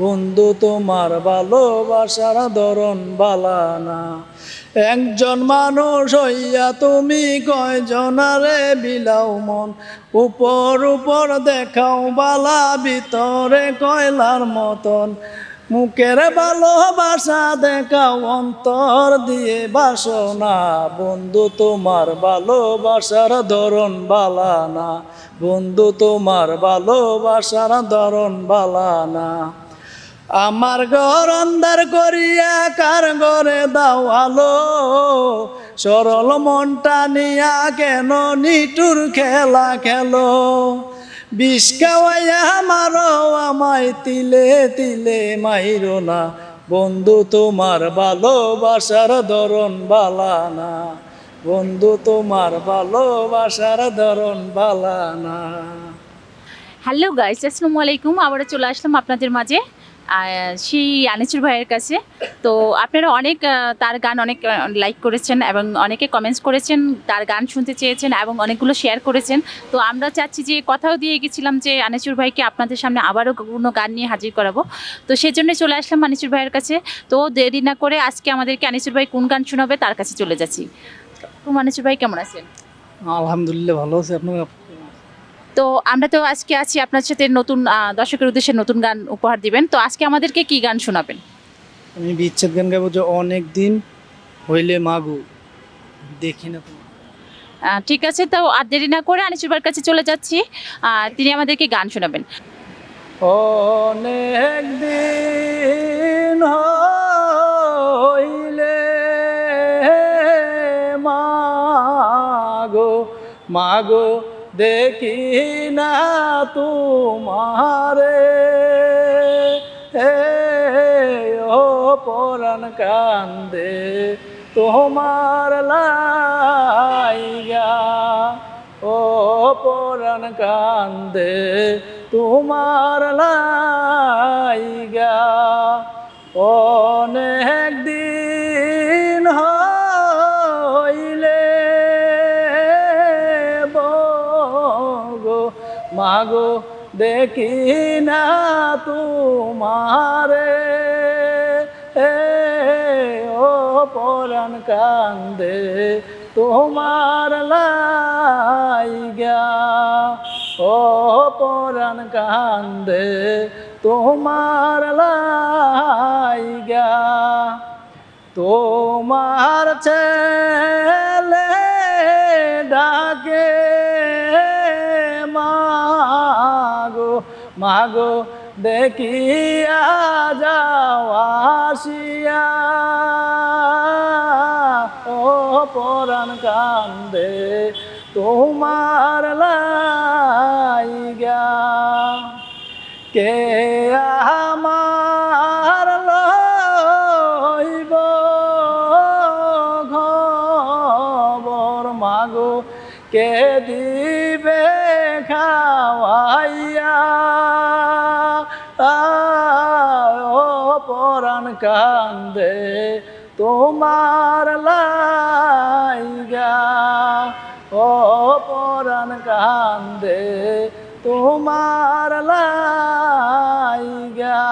বন্ধু, তোমার ভালোবাসার ধরন বালা না। একজন মানুষ হইয়া তুমি কয়জনারে বিলাও মন? উপর উপর দেখাও বালা, ভিতরে কয়লার মতন। মুখের ভালোবাসা দেখাও, অন্তর দিয়ে বাসনা। বন্ধু, তোমার ভালোবাসার ধরন বালা না। বন্ধু, তোমার ভালোবাসার ধরন বালা না। আমার ঘর অন্ধার করিয়া কার ঘরে দাও আলো? সরল মনটা নিয়া কেন নিটুর খেলা খেলো? বিষ খাওয়াইয়া মারো আমায়, তিলে তিলে মাইরো না। বন্ধু, তোমার ভালোবাসার ধরন বালা না। বন্ধু, তোমার ভালোবাসার ধরন বালা না। হ্যালো গাইস আসসালামু আলাইকুম আবারও চলে আসলাম আপনাদের মাঝে। সেই আনিসুর ভাইয়ের কাছে। তো আপনারা অনেক তার গান অনেক লাইক করেছেন এবং অনেকে কমেন্টস করেছেন, তার গান শুনতে চেয়েছেন এবং অনেকগুলো শেয়ার করেছেন। তো আমরা চাচ্ছি যে কথাও দিয়ে গেছিলাম যে আনিসুর ভাইকে আপনাদের সামনে আবারও কোনো গান নিয়ে হাজির করাবো। তো সেজন্য চলে আসলাম আনিসুর ভাইয়ের কাছে। তো দেরি না করে আজকে আমাদেরকে আনিসুর ভাই কোন গান শোনাবে তার কাছে চলে যাচ্ছি। তো আনিসুর ভাই কেমন আছেন? আলহামদুলিল্লাহ ভালো আছে। আপনার তো আমরা তো আজকে আছি আপনার সাথে নতুন দর্শকের উদ্দেশ্যে নতুন গান উপহার দিবেন। তো আজকে আমাদেরকে কি গান শোনাবেন? আমি বিচ্ছেদ গান গাবো যে অনেক দিন হইলে মাগু। দেখি না ঠিক আছে তো আর দেরি না করে আনিসুরবার কাছে চলে যাচ্ছি। আর তিনি আমাদেরকে গান শোনাবেন। অনেক দিন হইলে মাগো মাগো দেখি না তোমারে। হে ও পরাণ কান্দে তোমার লাইগা। ও পরাণ কান্দে তোমার লাইগা মাগো, দেখি না তোমারে। ও পরাণ কান্দে, তোমার লাইগা। ও পরাণ কান্দে, তোমার লাইগা। তোমার ছেলে মাগো, দেখিয়া যাওয়াসিয়া ও পরাণ কান্দে তোমার লাইগা। কে আমার লইব খবর মাগো? কে দিবে কান্দে তোমার লাইগা ও পরাণ কান্দে তোমার লাইগা।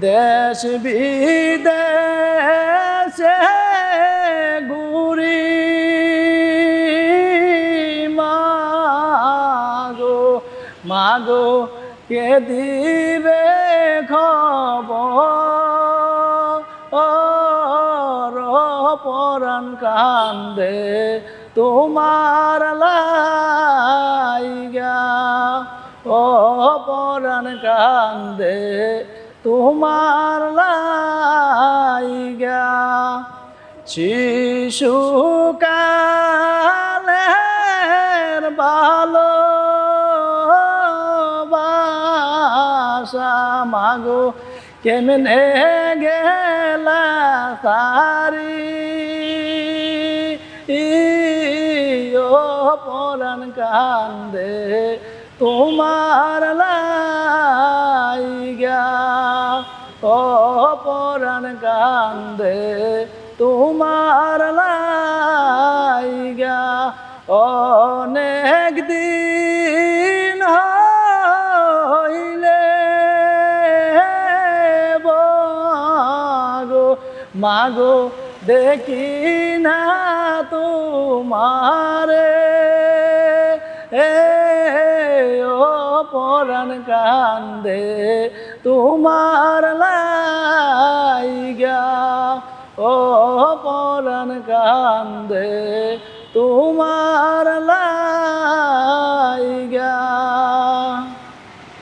দেশ বিদেশে ঘুরি মাগো মাগো কে পরাণ কান্দে, তোমার লাইগা। ও পরাণ কান্দে, তোমার লাইগা। শিশুকালের ভালো মাগো, কেমনে গেলা সারি পরাণ কান্দে তোমার লাইগা। ও পরাণ কান্দে তোমার লাইগা। অনেক দিন হইলে মাগো মাগো দেখি না তোমারে। এ ও পরাণ কান্দে তোমার লাইগা। ও পরাণ কান্দে তোমার